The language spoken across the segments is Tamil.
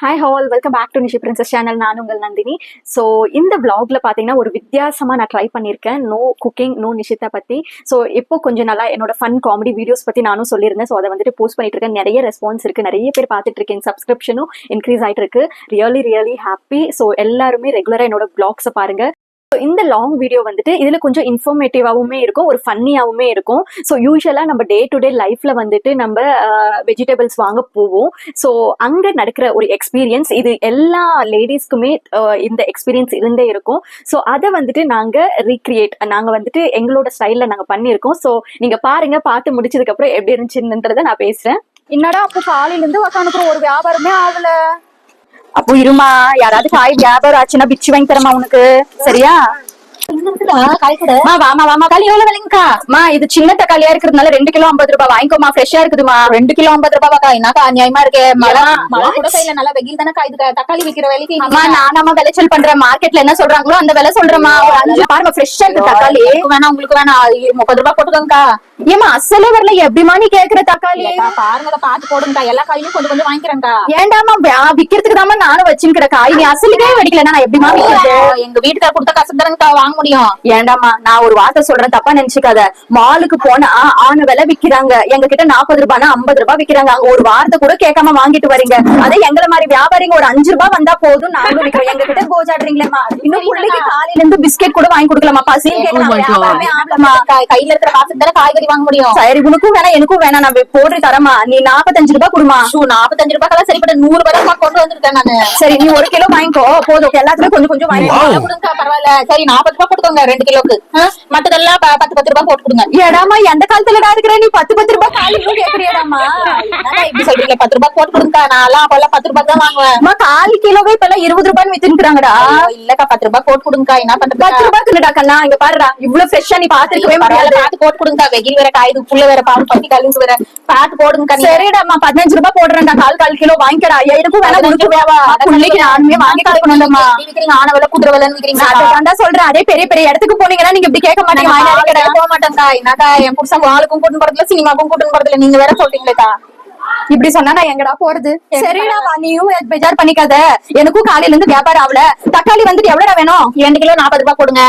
Hi all welcome back to Nishi princess channel நான் உங்கள் நந்தினி. ஸோ இந்த vlogல பார்த்தீங்கன்னா ஒரு வித்தியாசமாக நான் ட்ரை பண்ணியிருக்கேன் நோ குக்கிங் நோ நிஷித்தை பற்றி ஸோ இப்போ கொஞ்சம் நல்லா என்னோட ஃபன் காமெடி வீடியோஸ் பற்றி நானும் சொல்லியிருந்தேன். ஸோ அதை வந்துட்டு போஸ்ட் பண்ணிட்டு இருக்கேன். நிறைய ரெஸ்பான்ஸ் இருக்குது நிறைய பேர் பார்த்துட்டு இருக்கேன். சப்ஸ்கிரிப்ஷனும் இன்க்ரீஸ் ஆகிட்டு இருக்கு. ரியலி ரியலி ஹாப்பி ஸோ எல்லாருமே ரெகுலராக என்னோட பிளாக்ஸை பாருங்கள் பாருங்க. ஸோ இந்த லாங் வீடியோ வந்துட்டு இதில் கொஞ்சம் இன்ஃபர்மேட்டிவாகவுமே இருக்கும் ஒரு ஃபன்னியாகவுமே இருக்கும். ஸோ யூஸ்வலாக நம்ம டே டு டே லைஃப்பில் வந்துட்டு நம்ம வெஜிடபிள்ஸ் வாங்க போவோம். ஸோ அங்கே நடக்கிற ஒரு எக்ஸ்பீரியன்ஸ் இது எல்லா லேடிஸ்க்குமே இந்த எக்ஸ்பீரியன்ஸ் இருந்தே இருக்கும். ஸோ அதை வந்துட்டு நாங்கள் ரீக்ரியேட் நாங்கள் வந்துட்டு எங்களோட ஸ்டைலில் நாங்கள் பண்ணியிருக்கோம். ஸோ நீங்கள் பாருங்கள் பார்த்து முடிச்சதுக்கப்புறம் எப்படி இருந்துச்சுன்றதை நான் பேசுகிறேன் என்னடா அப்போ காலையிலேருந்து இருந்து ஒரு வியாபாரமே ஆகல. அப்போ இருமா யாராவது காய் வியாபாரம் ஆச்சுன்னா பிச்சு வாங்கி தரமா உனக்கு. சரியா? வாமா வாமா தக்காளி எவ்வளவு விலைங்கக்கா? மா இது சின்ன தக்காளியா இருக்கிறதுனால ரெண்டு கிலோ ஐம்பது ரூபாய் வாங்கிக்கோமா ஃப்ரெஷ்ஷா இருக்குதுமா. ரெண்டு கிலோ ஐம்பது ரூபாய்க்கா என்னக்கா அநியாயமா இருக்கு? மழை மழை கூட? கையில நல்லா வெயில் தானே காயுது தக்காளி விக்கிற விலைக்கு அம்மா நானாமா விளைச்சல் பண்றேன்? மார்க்கெட்ல என்ன சொல்றாங்களோ அந்த விலை சொல்றேமா பாருங்க ஃப்ரெஷ்ஷா இருக்கு தக்காளி. வேணாம் உங்களுக்கு வேணாம். ஐ- முப்பது ரூபாய் போட்டுக்கோங்கக்கா. ஏமா அசலே வரல. எப்படிமா நீ கேக்குற தக்காளி? பாருங்கக்கா பாத்து போடுங்கக்கா. எல்லா காயிலும் கொஞ்சம் கொஞ்சம் வாங்கிக்கிறேன்க்கா. ஏண்டாமா விக்கிறதுக்கு தாமா நானும் வச்சுக்கிற காய் நீ அசலுக்கே வெடிக்கலன்னா நான் எப்படிமா எங்க வீட்டுக்கார கொடுத்த காசு தானேங்கக்கா வாங்க முடியும். ஏண்டாமா நான் ஒரு வார்த்தை சொல்றேன் தப்பா நினைச்சுக்காத. மாலுக்கு போனா ஆன விலை விக்கிறாங்க. எங்க கிட்ட நாற்பது ரூபாய்னா ஐம்பது ரூபாய் விக்கிறாங்க. அங்க ஒரு வார்த்தை கூட கேட்காம வாங்கிட்டு வரீங்க. அதே எங்களை மாதிரி வியாபாரிங்க ஒரு அஞ்சு ரூபாய் வந்தா போதும் நாங்களும் விக்கிறோம் எங்க கிட்ட கோஜாடுறீங்களேம்மா இன்னும் பிள்ளைக்கு காலையில இருந்து பிஸ்கெட் கூட வாங்கி கொடுக்கலாமா பசின்னு கேட்கலாம். கையில இருக்கிற காசு தானே காய்கறி வாங்க முடியும். சரி உனக்கும் வேணாம் எனக்கும் வேணாம். நான் போடுற தரமா நீ நாற்பத்தஞ்சு ரூபாய் கொடுமா. நாற்பத்தஞ்சு ரூபாய்க்கெல்லாம் சரிப்பட்ட நூறு ரூபாய் கொண்டு வந்திருக்கேன் நானு. சரி நீ ஒரு கிலோ வாங்கிக்கோ. போதும். எல்லாத்துலயும் கொஞ்சம் கொஞ்சம் வாங்கிக்கோ. பரவாயில்ல. சரி நாற்பது ரூபாய் போட்டுக்கோங்க ரெண்டு கிலோக்கு? மத்ததெல்லாம் பத்து பத்து ரூபாய் போட்டு கொடுங்க ஏடாமா எந்த காலத்துலடா இருக்கிற நீ? பத்து பத்து ரூபாய் காலி கேக்குறியாடாமா என்னடா இப்படி சொல்றீங்க? பத்து ரூபாய் போட்டு கொடுங்கக்கா நான் அப்பெல்லாம் பத்து ரூபாய் தான் வாங்குவேன். அம்மா கால் கிலோவே இப்ப எல்லாம் இருபது ரூபான்னு வித்துக்கிறாங்கடா இல்லக்கா பத்து ரூபாய் போட்டு கொடுங்கக்கா என்ன பத்து பண்றது ரூபாய்க்கு இல்லடா கண்ணா இங்க பாருடா இவ்வளவு ஃப்ரெஷ்ஷா நீ பாத்துருக்கவே முடியாது. பார்த்து போட்டு கொடுங்க வெயில் வேற காயுது புள்ள வேற பால் பத்தி கழுந்து வேற. பார்த்து போடுங்கக்கா நீங்க. சரிடாமா பதினஞ்சு ரூபாய் போடுறேன்டா கால் கால் கிலோ வாங்கிக்கடா. எனக்கும் வேணா உனக்கு வேவா பிள்ளைக்கு நானுமே வாங்கி கொடுக்கணும்டா. எப்படி விக்கிறீங்க ஆன விலை குதிரை விலைன்னு விக்கிறீங்க அதான் சொல்றேன் அதே பெரிய பெரிய இடத்துக்கு போனீங்கன்னா நீங்க இப்படி கேட்க மாட்டீங்க. போக மாட்டேங்கக்கா என்னக்கா என் புருஷன் வாளுக்கும் கூட்டு போறதுல சினிமாக்கும் கூட்டு போறதுல நீங்க வேற சொல்றீங்களேக்கா. இப்படி சொன்னா நான் எங்கடா போறது? சரிடா நீயும் பெஜார் பண்ணிக்காத. எனக்கும் காலையில இருந்து வியாபாரம் ஆகல. தக்காளி வந்துட்டு எவ்வளவுடா வேணும்? ரெண்டு கிலோ நாற்பது ரூபாய் கொடுங்க.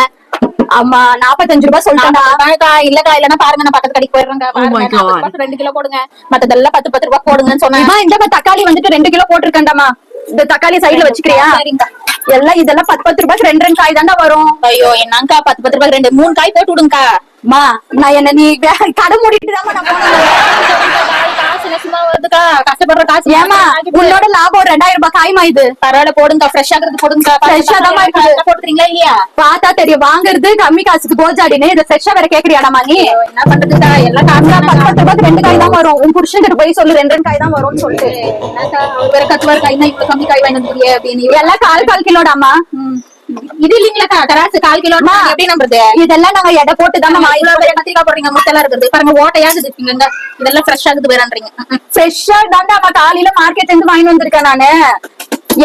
ஆமா நாற்பத்தஞ்சு ரூபாய் ரூபாய்க்கா இல்லக்கா இல்லன்னா பாருங்க நான் பக்கத்து கடைக்கு போயிடுறேங்க ரூபாய்க்கு ரெண்டு கிலோ போடுங்க மத்ததெல்லாம் பத்து பத்து ரூபாய் போடுங்கன்னு அம்மா இந்த தக்காளி வந்துட்டு ரெண்டு கிலோ போட்டிருக்கேன்டாமா இந்த தக்காளி சைடுல வச்சுக்கிறியா. எல்லாம் இதெல்லாம் பத்து பத்து ரூபாய்க்கு ரெண்டு ரெண்டு காய் தாண்டா வரும். ஐயோ என்னங்கக்கா பத்து பத்து ரூபாய் ரெண்டு மூணு காய் போட்டு விடுங்கக்கா அம்மா நான் என்ன நீ கடை மூடிட்டு தான் நான் போனேன். காசு சும்மா வருதுக்கா கஷ்டப்படுற காசு ஏமா உன்னோட லாபம் ரெண்டாயிரம் ரூபாய் காய் இது? பரவாயில்ல போடுங்க ஃப்ரெஷ் ஆகுறது போடுங்க தாம்மா இருக்குது. போட்டுறீங்களா இல்லையா? பார்த்தா தெரியும் வாங்குறது கம்மி காசுக்கு கோஜாடின்னு. இதை ஃப்ரெஷ்ஷா வேற கேக்குறியாடாமா நீ? என்ன பண்றதுக்கா? எல்லாம் காசு பத்து பத்து ரூபாய்க்கு ரெண்டு காய் தான் வரும். உன் புருஷன் கிட்ட போய் சொல்லு ரெண்டு ரெண்டு காய் தான் வரும்னு சொல்லிட்டு. வேற கத்துவாரு காய் தான் இவ்வளவு கம்மி காய் வாங்கி வந்துருக்கியே அப்படின்னு. எல்லாம் கால் கால் கிலோடாமா இது இல்லீங்களாக்கா தராசு கால் கிலோ. எப்படி நம்புறது? இதெல்லாம் நாங்க எடை போட்டு தான் பெரிய கத்திரிக்காய் போடுறீங்க முட்டெல்லாம் இருக்குது. பாருங்க ஓட்டையாகுது இங்க இதெல்லாம் ஃப்ரெஷ் ஆகுது வேறன்றீங்க. ஃப்ரெஷ்ஷா தாண்டா அவன் காலையில மார்க்கெட்ல இருந்து வாங்கி வந்திருக்கேன் நானு.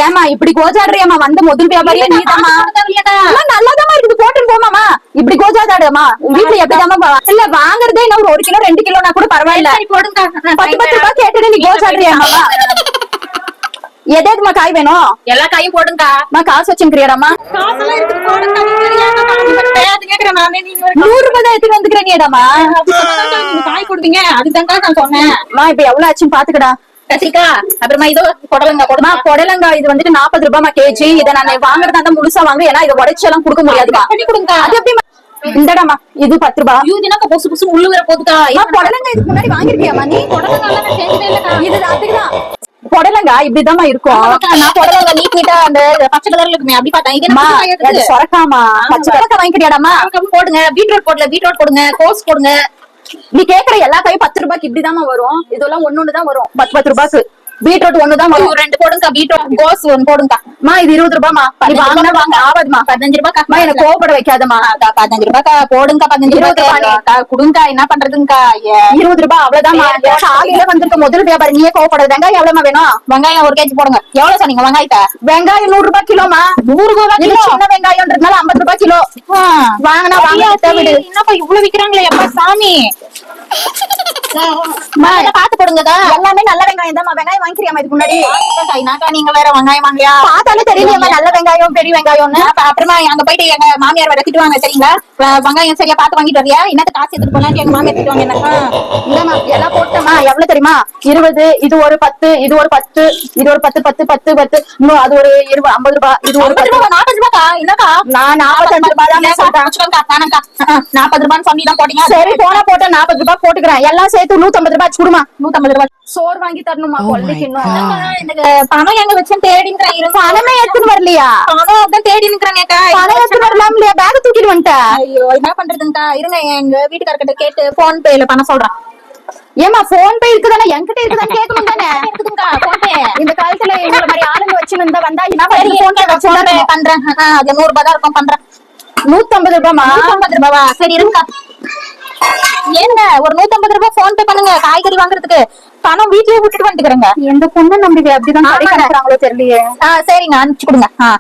ஏமா இப்படி கோஜாடுறியம்மா வந்த முதல் வியாபாரியே நீதாம்மா? இல்லக்கா. நல்லாதாம்மா இருக்குது போட்டுன்னு போமாமா இப்படி கோஜாடாடுமா வீட்டுல எப்படிதாம்மா இல்ல வாங்குறதே என்ன ஒரு கிலோ ரெண்டு கிலோனா கூட பரவாயில்ல. பத்து பத்து ரூபாய் கேட்டுட்டு நீ கோஜாடுறியாமா எது எதுமா காய் வேணும்? எல்லா காயும் போடுங்க அம்மா காசு வச்சுக்கிறியாடாமா நானே நூறு ரூபாய் தான் எடுத்துட்டு வந்துக்கிறேன் நீடாமா அப்படி சொன்னாக்கா நீங்க காய் கொடுப்பீங்க அதுதான்க்கா நான் சொன்னேன். அம்மா இப்ப எவ்வளவு ஆச்சுன்னு பாத்துக்கடா. கத்திரிக்கா அப்புறமா இதோ புடலங்க கொடுமா புடலங்காய் இது வந்துட்டு நாற்பது ரூபாய் கேஜி. இதை நான் வாங்குறதா இருந்தா முழுசா வாங்க ஏன்னா இதை உடைச்செல்லாம் கொடுக்க முடியாதுமா? பண்ணி கொடுங்க அது எப்படி இந்தடாமா இது பத்து ரூபாய் ஐயோ தினக்க பொசு பொசு முள்ளு வேற போதுக்கா அம்மா, புடலங்காய் இதுக்கு முன்னாடி வாங்கிருக்கியாமா நீ? நான். இது அதுக்குதான். புடலங்காய் இப்படிதாம்மா இருக்கும். நான் புடலங்க நீட் நீட்டா அந்த பச்சை கலர்ல இருக்குமே அப்படி பார்த்தேன். இது? சொரக்காமா பச்சை கலக்கா போடுங்க பீட்ரூட் போடல பீட்ரூட் போடுங்க கோஸ் போடுங்க. நீ கேக்குற எல்லா காயும் பத்து ரூபாய்க்கு இப்படிதாம்மா வரும். இதெல்லாம் ஒண்ணு ஒண்ணுதான் வரும். பத்து பத்து ரூபாய்க்கு. பீட்ரூட் ஒண்ணுதான் வரும் ரெண்டு போடுங்க பீட்ரூட். கோஸ் ஒன்னு போடுங்க அம்மா இது இருபது ரூபாய்மா வாங்கினா வாங்க. ஆகாதுமா பதினஞ்சு ரூபாய் அம்மா எனக்கு கோவப்பட வைக்காதம்மா. அக்கா, பதினஞ்சு ரூபாய்க்கா போடுங்க பதினஞ்சு இருபது ரூபாய். கொடுங்கக்கா என்ன பண்றதுங்கக்கா? இருபது ரூபாய் அவ்வளவுதான்மா காலையில வந்திருக்க முதல் வியாபாரம் நீயே கோவப்படுறது வெங்காயம் எவ்வளவுமா வேணும்? வெங்காயம் ஒரு கேஜி போடுங்க. எவ்வளவு சொன்னீங்க வெங்காயத்தை? வெங்காயம் நூறு ரூபாய் கிலோமா நூறு ரூபாய் கிலோ? சின்ன வெங்காயம்ன்றதுனால ஐம்பது ரூபாய் கிலோ. வாங்கினா வாங்க என்னப்பா இவ்வளவு விக்கிறாங்களே அப்பா சாமி. பாத்து போடுங்கதா எல்லாமே நல்ல வெங்காயம் தான் வெங்காயம் வாங்கி வாங்கிக்கிறியாமா இதுக்கு முன்னாடி? என்னக்கா நீங்க வேற வெங்காயம் வாங்கலையா பார்த்தாலே தெரியலையேம்மா, நல்ல வெங்காயம் பெரிய வெங்காயம்னு? அப்ப அப்புறமா அங்க போயிட்டு எங்க மாமியார் வேற திட்டுவாங்க சரிங்களா? வெங்காயம் சரியா பார்த்து வாங்கிட்டு வரியா? என்னத்த காசு எடுத்துட்டு போலான்னு எங்க மாமியார் திட்டுவாங்க என்ன இல்லம்மா எல்லாம் போட்டோமா எவ்வளவு தெரியுமா? இருபது இது ஒரு பத்து இது ஒரு பத்து இது ஒரு பத்து பத்து பத்து பத்து. இன்னும் அது ஒரு இருபது ஐம்பது ரூபாய் இது ஒரு பத்து ரூபா நாற்பது ரூபாக்கா? என்னக்கா? நான் நாற்பத்தஞ்சு ரூபாய் தான் சொல்றேன். நாற்பது ரூபான்னு சொல்லி தான் போட்டீங்க. சரி போனா போட்ட நாற்பது ரூபாய் போட்டுக்கிறேன். எல்லாம் சேர்த்து நூத்தம்பது ரூபாய் கொடுமா நூத்தம்பது ரூபாய். சோறு வாங்கி தரணுமா? கொள்ளைக்கு இன்னும். என்னக்கா, எனக்கு பணம் எங்க வச்சேன் தேடி நிக்கிறேன் இருங்க. பணமே எடுத்துன்னு வரலையா? பணம் தான் தேடி நிக்கிறேங்கக்கா. பணம் எடுத்துன்னு வரலாம் இல்லையா பேக் தூக்கிட்டு வந்துட்டேன் ஐயோ என்ன பண்றதுங்கக்கா? இருங்க எங்க வீட்டுக்காரர்கிட்ட கேட்டு போன் பேல பணம் சொல்றேன். ஏமா போன் பே இருக்குதானே? என்கிட்ட இருக்குதானே கேட்கணும் தானே? இந்த காலத்துல இந்த மாதிரி ஆளுங்க வச்சு இருந்தா வந்தா என்ன போன் பே பண்றேன். அது நூறு ரூபாய் தான் இருக்கும் பண்றேன். நூத்தம்பது ரூபாய்மா நூத்தம்பது ரூபாவா? சரி இருங்கக்கா. ஏங்க ஒரு நூத்தம்பது ரூபாய் போன் பே பண்ணுங்க காய்கறி வாங்குறதுக்கு. பணம் வீட்லயே விட்டுட்டு வந்துக்கிறேங்க. எந்த பொண்ணு நம்பி அப்படிதான் ஆமாங்க. கடை கணக்குறாங்களோ தெரியலையே சரிங்க அனுப்பிச்சு கொடுங்க. ஆ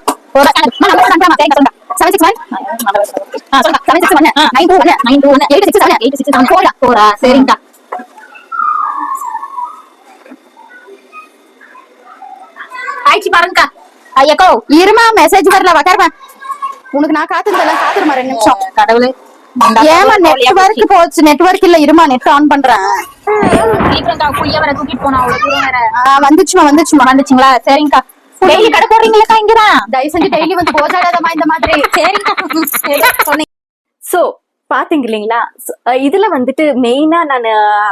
ஆயிடுச்சு பாருங்கக்கா. ஐயக்கோ இருமா மெசேஜ் வரல உக்காருமா. உனக்கு நான் காத்துருந்தேன் காத்துருமா ரெண்டு நிமிஷம். கடவுளே. ஏமா நெட்வொர்க் போச்சு. நெட்வொர்க் இல்ல இருமா நெட் ஆன் பண்றேன். வந்துச்சுமா வந்துச்சுமா வந்துச்சுங்களா? சரிங்கக்கா. டெய்லி கடை போடுறீங்களா இங்கதான். தயவு செஞ்சு டெய்லி வந்து போஜாடாதமா இந்த மாதிரி. சரிங்கக்கா. சொன்னீங்க. சோ பாத்தீங்க இல்லைங்களா? இதுல வந்துட்டு மெயினா நான்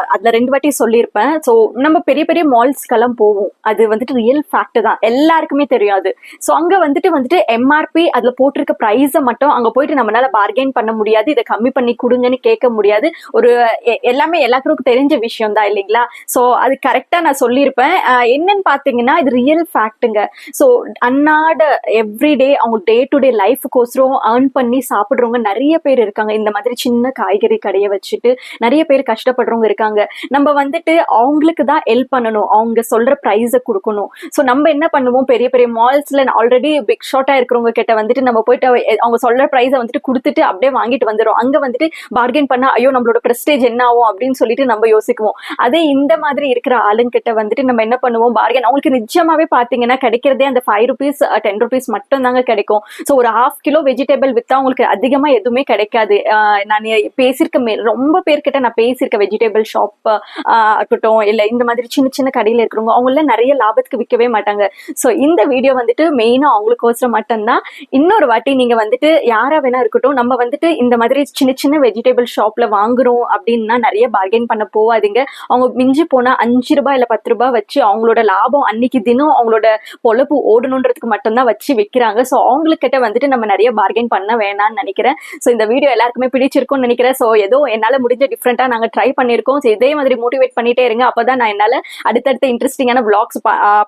அதுல ரெண்டு வாட்டி சொல்லியிருப்பேன். ஸோ நம்ம பெரிய பெரிய மால்ஸ்க்கெல்லாம் போவோம். அது வந்துட்டு ரியல் ஃபேக்ட் தான். எல்லாருக்குமே தெரியாது. ஸோ அங்க வந்துட்டு வந்துட்டு எம்ஆர்பி அதுல போட்டிருக்க ப்ரைஸை மட்டும் அங்க போயிட்டு நம்மளால பார்கெயின் பண்ண முடியாது. இதை கம்மி பண்ணி கொடுங்கன்னு கேட்க முடியாது. ஒரு எ- எல்லாமே எல்லாருக்கும் தெரிஞ்ச விஷயம் தான் இல்லைங்களா? ஸோ அது கரெக்டா நான் சொல்லியிருப்பேன். என்னன்னு பாத்தீங்கன்னா இது ரியல் ஃபேக்ட்டுங்க ஸோ அன்னாட எவ்ரிடே அவங்க டே டு டே லைஃபுக்கோசரம் ஏர்ன் பண்ணி சாப்பிடுறவங்க நிறைய பேர் இருக்காங்க. இந்த மாதிரி மாதிரி சின்ன காய்கறி கடையை வச்சுட்டு நிறைய பேர் கஷ்டப்படுறவங்க இருக்காங்க. நம்ம வந்துட்டு அவங்களுக்கு தான் ஹெல்ப் பண்ணணும். அவங்க சொல்ற ப்ரைஸை கொடுக்கணும். ஸோ நம்ம என்ன பண்ணுவோம்? பெரிய பெரிய மால்ஸ்ல ஆல்ரெடி பிக் ஷார்ட்டா இருக்கிறவங்க கிட்ட வந்துட்டு நம்ம போயிட்டு அவங்க சொல்ற ப்ரைஸை வந்துட்டு கொடுத்துட்டு அப்படியே வாங்கிட்டு வந்துடும் அங்க வந்துட்டு பார்கெயின் பண்ணா ஐயோ நம்மளோட ப்ரெஸ்டேஜ் என்ன ஆகும்? அப்படின்னு சொல்லிட்டு நம்ம யோசிக்குவோம். அதே இந்த மாதிரி இருக்கிற ஆளுங்கிட்ட வந்துட்டு நம்ம என்ன பண்ணுவோம்? பார்கெயின் அவங்களுக்கு நிஜமாவே பாத்தீங்கன்னா கிடைக்கிறதே அந்த ஃபைவ் ருபீஸ் டென் ருபீஸ் மட்டும் தாங்க கிடைக்கும். ஸோ ஒரு ஹாஃப் கிலோ வெஜிடபிள் வித்தா அவங்களுக்கு அதிகமா எதுவுமே கிடைக்காது. நான் பேசியிருக்க மே- ரொம்ப பேர்கிட்ட நான் பேசியிருக்கேன் வெஜிடபிள் ஷாப் இருக்கட்டும் இல்லை இந்த மாதிரி சின்ன சின்ன கடையில் இருக்கிறவங்க அவங்க நிறைய லாபத்துக்கு விற்கவே மாட்டாங்க. ஸோ இந்த வீடியோ வந்துட்டு மெயினாக அவங்களுக்கோசரம் மட்டும்தான். இன்னொரு வாட்டி நீங்கள் வந்துட்டு யாராக வேணா இருக்கட்டும் நம்ம வந்துட்டு இந்த மாதிரி சின்ன சின்ன வெஜிடபிள் ஷாப்பில் வாங்குறோம் அப்படின்னா நிறைய பார்கெயின் பண்ண போகாதீங்க அவங்க மிஞ்சி போனால் அஞ்சு ரூபாய் இல்லை பத்து ரூபாய் வச்சு அவங்களோட லாபம் அன்னைக்கு தினம் அவங்களோட பொழப்பு ஓடணுன்றதுக்கு மட்டும்தான் வச்சு விற்கிறாங்க ஸோ அவங்களுக்கிட்ட வந்துட்டு நம்ம நிறைய பார்கெயின் பண்ண வேணாம்னு நினைக்கிறேன். ஸோ இந்த வீடியோ எல்லாருக்குமே பிடிச்சிருக்கும்னு நினைக்கிறேன். ஸோ ஏதோ என்னால் முடிஞ்ச டிஃப்ரெண்ட்டாக நாங்கள் ட்ரை பண்ணியிருக்கோம். ஸோ இதே மாதிரி மோட்டிவேட் பண்ணிட்டே இருங்க. அப்பதான் நான் என்னால் அடுத்தடுத்த இன்ட்ரெஸ்டிங்கான விளாக்ஸ்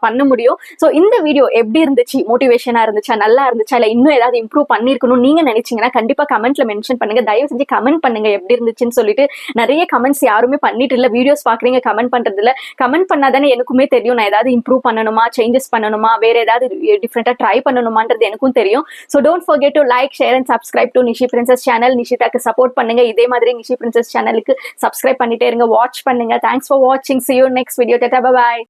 பண்ண முடியும். ஸோ இந்த வீடியோ எப்படி இருந்துச்சு? மோட்டிவேஷனாக இருந்துச்சா? நல்லா இருந்துச்சா? இல்லை இன்னும் ஏதாவது இம்ப்ரூவ் பண்ணிருக்கணும் நீங்க நினைச்சீங்கன்னா கண்டிப்பாக கமெண்ட்ல மென்ஷன் பண்ணுங்க. தயவு செஞ்சு கமெண்ட் பண்ணுங்க எப்படி இருந்துச்சுன்னு சொல்லிட்டு. நிறைய கமெண்ட்ஸ் யாருமே பண்ணிட்டு இல்ல. வீடியோஸ் பார்க்குறீங்க கமெண்ட் பண்றது கமெண்ட் பண்ணாதானே எனக்குமே தெரியும். நான் ஏதாவது இம்ப்ரூவ் பண்ணணுமா? சேஞ்சஸ் பண்ணணுமா? வேற ஏதாவது டிஃப்ரெண்ட்டாக ட்ரை பண்ணணுமான்றது எனக்கும் தெரியும். So don't forget to like share and subscribe to Nishi princess channel நிஷிதாக்கு support பண்ணுங்க. இதே மாதிரி நிஷி பிரின்சஸ் சேனலுக்கு சப்ஸ்கிரைப் பண்ணிட்டே இருங்க. வாட்ச் பண்ணுங்க. தேங்க்ஸ் ஃபார் வாட்சிங் சி யூ நெக்ஸ்ட் வீடியோ டேட்டா பாய்